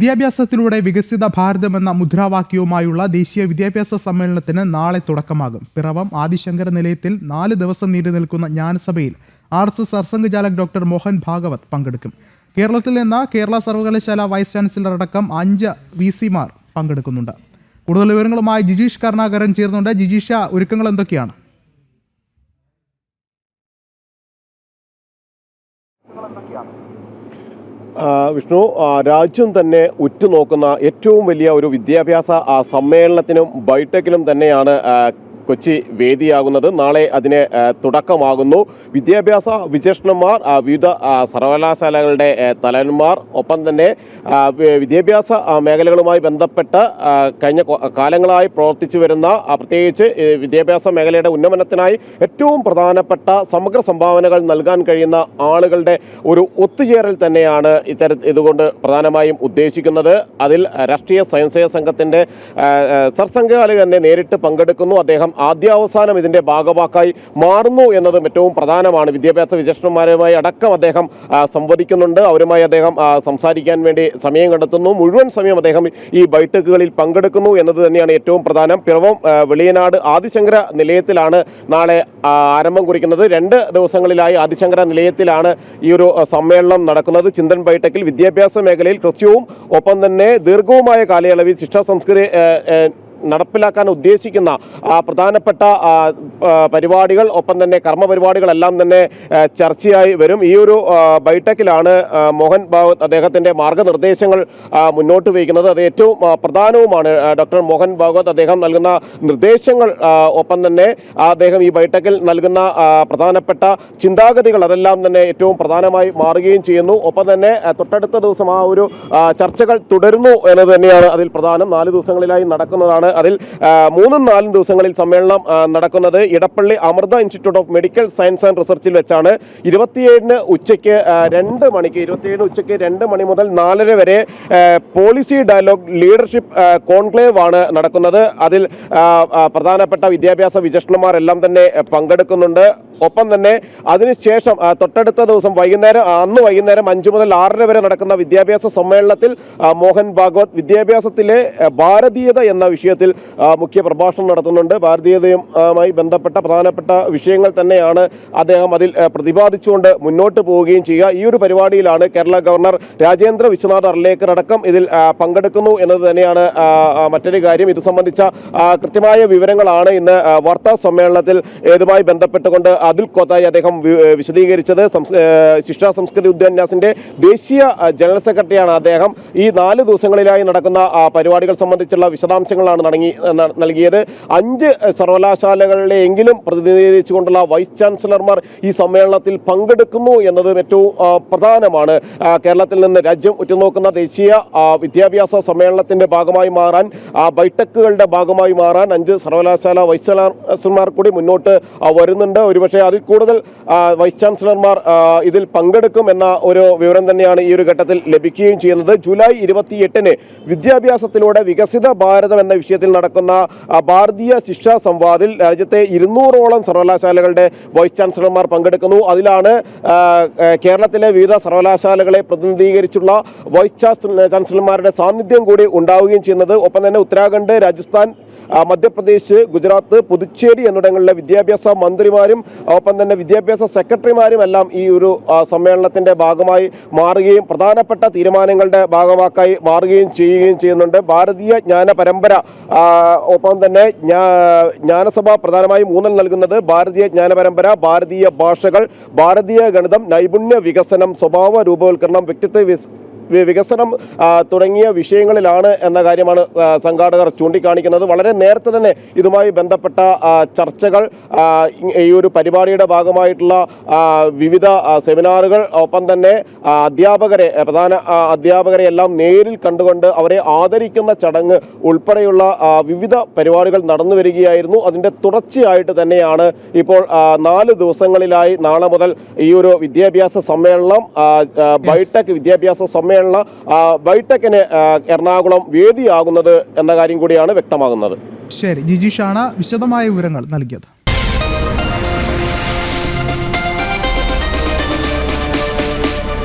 വിദ്യാഭ്യാസത്തിലൂടെ വികസിത ഭാരതം എന്ന മുദ്രാവാക്യവുമായുള്ള ദേശീയ വിദ്യാഭ്യാസ സമ്മേളനത്തിന് നാളെ തുടക്കമാകും. പിറവം ആദിശങ്കര നിലയത്തിൽ നാല് ദിവസം നീണ്ടു നിൽക്കുന്ന ജ്ഞാനസഭയിൽ R S S Sarsanghchalak doctor Mohan Bhagwat പങ്കെടുക്കും. കേരളത്തിൽ നിന്ന് കേരള സർവകലാശാല വൈസ് ചാൻസലർ അടക്കം അഞ്ച് വി സിമാർ പങ്കെടുക്കുന്നുണ്ട്. കൂടുതൽ വിവരങ്ങളുമായി ജിജീഷ് കരുണാകരൻ ചേർന്നുണ്ട് ജിജീഷ ഒരുക്കങ്ങൾ എന്തൊക്കെയാണ്? വിഷ്ണു രാജ്യം തന്നെ ഉറ്റുനോക്കുന്ന ഏറ്റവും വലിയ ഒരു വിദ്യാഭ്യാസ സമ്മേളനത്തിനും ബൈടെക്കിലും തന്നെയാണ് കൊച്ചി വേദിയാകുന്നത്. നാളെ അതിന് തുടക്കമാകുന്നു. വിദ്യാഭ്യാസ വിചക്ഷണന്മാർ വിവിധ സർവകലാശാലകളുടെ തലവന്മാർ ഒപ്പം തന്നെ വിദ്യാഭ്യാസ മേഖലകളുമായി ബന്ധപ്പെട്ട് കഴിഞ്ഞ കാലങ്ങളായി പ്രവർത്തിച്ചു വരുന്ന പ്രത്യേകിച്ച് വിദ്യാഭ്യാസ മേഖലയുടെ ഉന്നമനത്തിനായി ഏറ്റവും പ്രധാനപ്പെട്ട സമഗ്ര സംഭാവനകൾ നൽകാൻ കഴിയുന്ന ആളുകളുടെ ഒരു ഒത്തുചേരൽ തന്നെയാണ് ഇത്തര ഇതുകൊണ്ട് പ്രധാനമായും ഉദ്ദേശിക്കുന്നത്. അതിൽ രാഷ്ട്രീയ സ്വയംസേവ സംഘത്തിന്റെ സർസംഘകാലി തന്നെ നേരിട്ട് പങ്കെടുക്കുന്നു. അദ്ദേഹം ആദ്യാവസാനം ഇതിന്റെ ഭാഗവാക്കായി മാറുന്നു എന്നതും ഏറ്റവും പ്രധാനമാണ്. വിദ്യാഭ്യാസ വിശേഷന്മാരുമായി അടക്കം അദ്ദേഹം സംവദിക്കുന്നുണ്ട്. അവരുമായി അദ്ദേഹം സംസാരിക്കാൻ വേണ്ടി സമയം കണ്ടെത്തുന്നു. മുഴുവൻ സമയം അദ്ദേഹം ഈ ബൈഠക്കുകളിൽ പങ്കെടുക്കുന്നു എന്നത് തന്നെയാണ് ഏറ്റവും പ്രധാനം. പിറവം വെളിയനാട് ആദിശങ്കര നിലയത്തിലാണ് നാളെ ആരംഭം കുറിക്കുന്നത്. രണ്ട് ദിവസങ്ങളിലായി ആദിശങ്കര നിലയത്തിലാണ് ഈ ഒരു സമ്മേളനം നടക്കുന്നത്. ചിന്തൻ ബൈഠക്കിൽ വിദ്യാഭ്യാസ മേഖലയിൽ ഹ്രസ്വവും ഒപ്പം തന്നെ ദീർഘവുമായ കാലയളവിൽ ശിക്ഷാ സംസ്കൃതി നടപ്പിലാക്കാൻ ഉദ്ദേശിക്കുന്ന പ്രധാനപ്പെട്ട പരിപാടികൾ ഒപ്പം തന്നെ കർമ്മ പരിപാടികളെല്ലാം തന്നെ ചർച്ചയായി വരും. ഈ ഒരു ബൈടെക്കിലാണ് മോഹൻ ഭാഗവത് അദ്ദേഹത്തിന്റെ മാർഗനിർദ്ദേശങ്ങൾ മുന്നോട്ട് വയ്ക്കുന്നത്. അത് ഏറ്റവും പ്രധാനവുമാണ്. ഡോക്ടർ മോഹൻ ഭാഗവത് അദ്ദേഹം നൽകുന്ന നിർദ്ദേശങ്ങൾ ഒപ്പം തന്നെ അദ്ദേഹം ഈ ബൈടെക്കിൽ നൽകുന്ന പ്രധാനപ്പെട്ട ചിന്താഗതികൾ അതെല്ലാം തന്നെ ഏറ്റവും പ്രധാനമായി മാറുകയും ചെയ്യുന്നു. ഒപ്പം തന്നെ തൊട്ടടുത്ത ദിവസം ആ ഒരു ചർച്ചകൾ തുടരുന്നു എന്നത് തന്നെയാണ് അതിൽ പ്രധാനം. നാല് ദിവസങ്ങളിലായി നടക്കുന്നതാണ് അതിൽ മൂന്നും നാലും ദിവസങ്ങളിൽ സമ്മേളനം നടക്കുന്നത് Edappally Amrita institute of medical science and റിസർച്ചിൽ വെച്ചാണ്. ഇരുപത്തിയേഴിന് ഉച്ചയ്ക്ക് രണ്ട് മണിക്ക് ഇരുപത്തിയേഴിന് ഉച്ചയ്ക്ക് രണ്ട് മണി മുതൽ നാലര വരെ പോളിസി ഡയലോഗ് ലീഡർഷിപ്പ് കോൺക്ലേവ് ആണ് നടക്കുന്നത്. അതിൽ പ്രധാനപ്പെട്ട വിദ്യാഭ്യാസ വിചക്ഷണന്മാരെല്ലാം തന്നെ പങ്കെടുക്കുന്നുണ്ട്. ഒപ്പം തന്നെ അതിനുശേഷം തൊട്ടടുത്ത ദിവസം വൈകുന്നേരം അന്ന് വൈകുന്നേരം അഞ്ച് മുതൽ ആറര വരെ നടക്കുന്ന വിദ്യാഭ്യാസ സമ്മേളനത്തിൽ മോഹൻ ഭാഗവത് വിദ്യാഭ്യാസത്തിലെ ഭാരതീയത എന്ന വിഷയത്തിൽ ആ, മുഖ്യ പ്രഭാഷണം നടത്തുന്നുണ്ട്. ഭാരതീയതയുമായി ബന്ധപ്പെട്ട പ്രധാനപ്പെട്ട വിഷയങ്ങൾ തന്നെയാണ് അദ്ദേഹം അതിൽ പ്രതിപാദിച്ചുകൊണ്ട് മുന്നോട്ട് പോവുകയും ചെയ്യുക. ഈ ഒരു പരിപാടിയിലാണ് കേരള ഗവർണർ രാജേന്ദ്ര വിശ്വനാഥ് അർലേക്കർ അടക്കം ഇതിൽ പങ്കെടുക്കുന്നു എന്നത് തന്നെയാണ് മറ്റൊരു കാര്യം. ഇത് സംബന്ധിച്ച കൃത്യമായ വിവരങ്ങളാണ് ഇന്ന് വാർത്താ സമ്മേളനത്തിൽ ഇതുമായി ബന്ധപ്പെട്ടുകൊണ്ട് അതിൽ കോത്തായി അദ്ദേഹം വിശദീകരിച്ചത്. ശിക്ഷാ സംസ്കൃതി ഉദ്യാന്യാസിന്റെ ദേശീയ ജനറൽ സെക്രട്ടറിയാണ് അദ്ദേഹം. ഈ നാല് ദിവസങ്ങളിലായി നടക്കുന്ന പരിപാടികൾ സംബന്ധിച്ചുള്ള വിശദാംശങ്ങളാണ് നടങ്ങി ന- നൽകിയത്. അഞ്ച് സർവകലാശാലകളിലെങ്കിലും പ്രതിനിധീകരിച്ചുകൊണ്ടുള്ള വൈസ് ചാൻസലർമാർ ഈ സമ്മേളനത്തിൽ പങ്കെടുക്കുന്നു എന്നത് ഏറ്റവും പ്രധാനമാണ്. കേരളത്തിൽ നിന്ന് രാജ്യം ഉറ്റുനോക്കുന്ന ദേശീയ വിദ്യാഭ്യാസ സമ്മേളനത്തിന്റെ ഭാഗമായി മാറാൻ ആ, ബൈഠക്കുകളുടെ ഭാഗമായി മാറാൻ അഞ്ച് സർവകലാശാല വൈസ് ചാൻസലർമാർ കൂടി മുന്നോട്ട് വരുന്നുണ്ട്. ഒരുപക്ഷെ അതിൽ കൂടുതൽ വൈസ് ചാൻസലർമാർ ഇതിൽ പങ്കെടുക്കും എന്ന ഒരു വിവരം തന്നെയാണ് ഈ ഒരു ഘട്ടത്തിൽ ലഭിക്കുകയും ചെയ്യുന്നത്. ജൂലൈ ഇരുപത്തിയെട്ടിന് വിദ്യാഭ്യാസത്തിലൂടെ വികസിത ഭാരതം എന്ന വിഷയത്തിൽ നടക്കുന്ന ആ, ഭാരതീയ ശിക്ഷാ സംവാദിൽ രാജ്യത്തെ ഇരുന്നൂറോളം സർവകലാശാലകളുടെ വൈസ് ചാൻസലർമാർ പങ്കെടുക്കുന്നു. അതിലാണ് കേരളത്തിലെ വിവിധ സർവകലാശാലകളെ പ്രതിനിധീകരിച്ചുള്ള വൈസ് ചാൻസലർമാരുടെ സാന്നിധ്യം കൂടി ഉണ്ടാവുകയും ചെയ്യുന്നത്. ഒപ്പം തന്നെ ഉത്തരാഖണ്ഡ് രാജസ്ഥാൻ മധ്യപ്രദേശ് ഗുജറാത്ത് പുതുച്ചേരി എന്നിടങ്ങളിലെ വിദ്യാഭ്യാസ മന്ത്രിമാരും ഒപ്പം തന്നെ വിദ്യാഭ്യാസ സെക്രട്ടറിമാരും എല്ലാം ഈ ഒരു സമ്മേളനത്തിന്റെ ഭാഗമായി മാറുകയും പ്രധാനപ്പെട്ട തീരുമാനങ്ങളുടെ ഭാഗമാക്കായി മാറുകയും ചെയ്യുകയും ചെയ്യുന്നുണ്ട്. ഭാരതീയ ജ്ഞാന പരമ്പര ഒപ്പം തന്നെ ജ്ഞാനസഭ പ്രധാനമായും ഊന്നൽ നൽകുന്നത് ഭാരതീയ ജ്ഞാന പരമ്പര ഭാരതീയ ഭാഷകൾ ഭാരതീയ ഗണിതം നൈപുണ്യ വികസനം സ്വഭാവ രൂപവൽക്കരണം വ്യക്തിത്വ വികസനം തുടങ്ങിയ വിഷയങ്ങളിലാണ് എന്ന കാര്യമാണ് സംഘാടകർ ചൂണ്ടിക്കാണിക്കുന്നത്. വളരെ നേരത്തെ തന്നെ ഇതുമായി ബന്ധപ്പെട്ട ചർച്ചകൾ ഈ- ഒരു പരിപാടിയുടെ ഭാഗമായിട്ടുള്ള വിവിധ സെമിനാറുകൾ ഒപ്പം തന്നെ അധ്യാപകരെ പ്രധാന അധ്യാപകരെ എല്ലാം നേരിൽ കണ്ടുകൊണ്ട് അവരെ ആദരിക്കുന്ന ചടങ്ങ് ഉൾപ്പെടെയുള്ള വിവിധ പരിപാടികൾ നടന്നു വരികയായിരുന്നു. അതിന്റെ തുടർച്ചയായിട്ട് തന്നെയാണ് ഇപ്പോൾ നാല് ദിവസങ്ങളിലായി നാളെ മുതൽ ഈ ഒരു വിദ്യാഭ്യാസ സമ്മേളനം ബൈടെക് വിദ്യാഭ്യാസ സമ്മേളന ആ, ബൈടെക്കിന് എറണാകുളം വേദിയാകുന്നത് എന്ന കാര്യം കൂടിയാണ് വ്യക്തമാകുന്നത്. ശരി ജിജീഷാണ് വിശദമായ വിവരങ്ങൾ നൽകിയത്.